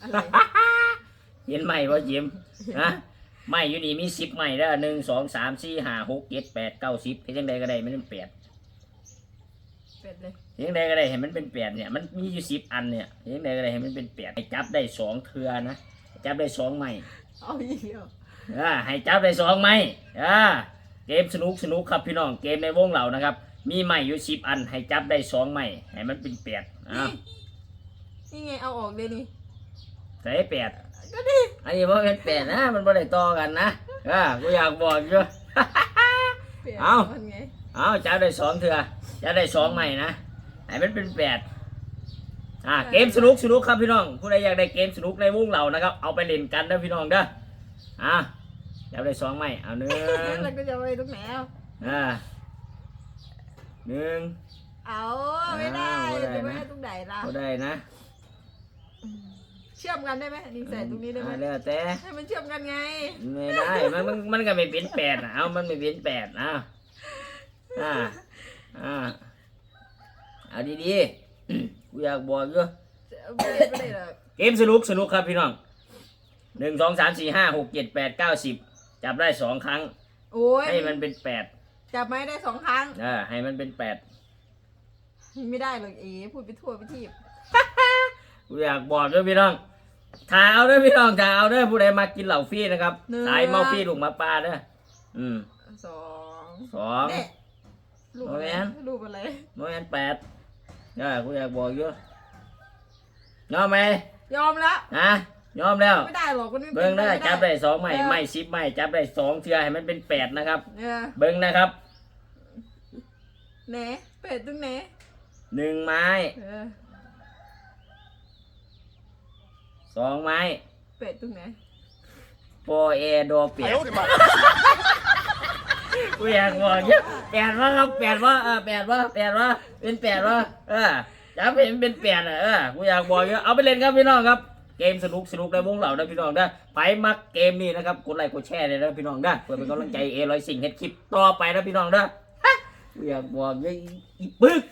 อะไร เห็นไหมว่ายิ้มฮะไม่อยู่นี่มีสิบไม่เด้อหนึ่งสองสามสี่ห้าหกเจ็ดแปดเก้าสิบเห็นยังไงก็ได้มันเป็นแปดเป็ดเลยเห็นยังไงก็ได้เห็นมันเป็นแปดเนี่ยมันมีอยู่สิบอันเนี่ยเห็นยังไงก็ได้เห็นมันเป็นแปดให้จับได้สองเทือนะจับได้สองไม่เอาอีกแล้วอ่าให้จับได้สองไม้อ่าเกมสนุกสนุกครับพี่น้องเกมในวงเรานะครับ มีไม้อยู่สิบอัน ให้จับได้สองไม้ให้มันเป็นแปดอ่านี่นี่ไงเอาออกเลยนี่ใส่แปดก็ดิอันนี้ว่าเป็นแปดนะมันบ่ได้ต่อกันนะอ่ากูอยากบอกอยู่ เป็ดเอามันไงเอาจับได้สองเถื่อจับได้สองไม้นะให้มันเป็นแปดอ่าเกมสนุกสนุกครับพี่น้อง ผู้ใดอยากได้เกมสนุกในวงเรานะครับ เอาไปเล่นกันเด้อพี่น้องเด้ออ่าจับได้สองไม้เอาหนึ่งแล้วก็จะไปตรงไหนเอาอ่าหนึ่ง เอาไม่ได้อ้าวไม่ได้จะไม่นะ ให้ตรงไหนล่ะ ก็ได้นะ เชื่อมกันได้ไหมนี่ใส่ตรงนี้ได้ไหมอ่าแล้วแต่ ให้มันเชื่อมกันไง ไม่ได้ มันมันมันก็ไม่เป็นแปดนะเอามันไม่เป็นแปดนะอ่า อ่า เอาดีๆ กูอยากบอกอยู่ไม่ได้ไม่ได้หรอกเกมสนุกสนุกครับพี่น้องหนึ่งสองสามสี่ห้าหกเจ็ดแปดเก้าสิบจับได้สองครั้ง โอ้ยให้มันเป็นแปดจับไม้ได้สองครั้งอ่าให้มันเป็นแปดไม่ได้หรอกเอ๋พูดไปทั่วไปทีบกู อยากบอกด้วยพี่น้องถ่ายเอาด้วยพี่น้องถ่ายเอาด้วยผู้ใดมากินเหล่าฟรีนะครับสายเมาฟรีลูกหมาปลาเด้ออืมสองสอง เนี่ยรูปอะไรโอ้ยงั้นรูปอะไรโมเอนแปดเออกูอยากบอกอยู่ยอมไหมยอมแล้วนะยอมแล้ว ไม่ได้หรอกคนนี้เบิ้งได้ม่ จับได้สองไม้เออ ไม้สิบไม้จับได้สองเทือให้มันเป็นแปดนะครับเออเบิ้งนะครับแหนเป็ดตรงไหนหนึ่งไม้เออ สองไม้เป็ดตรงไหนโปรเอโดเปียกกูอยากบอกอยู่แปดว่าครับแปดว่าเออแปดว่าแปดว่าเป็นแปดว่าเออจับเป็นเป็นแปดอะเออกูอยากบอกอยู่เอาไปเล่นครับพี่น้องครับเกมสนุกสนุกในวงเหล่านะพี่น้องนะไปมักเกมนี้นะครับกดไลค์กดแชร์เลยนะพี่น้องนะเพื่อเป็นกำลังใจเอร้อยสิ่งเฮ็ดคลิปต่อไปนะพี่น้องนะฮะกูอยากบอกเลยอีปึก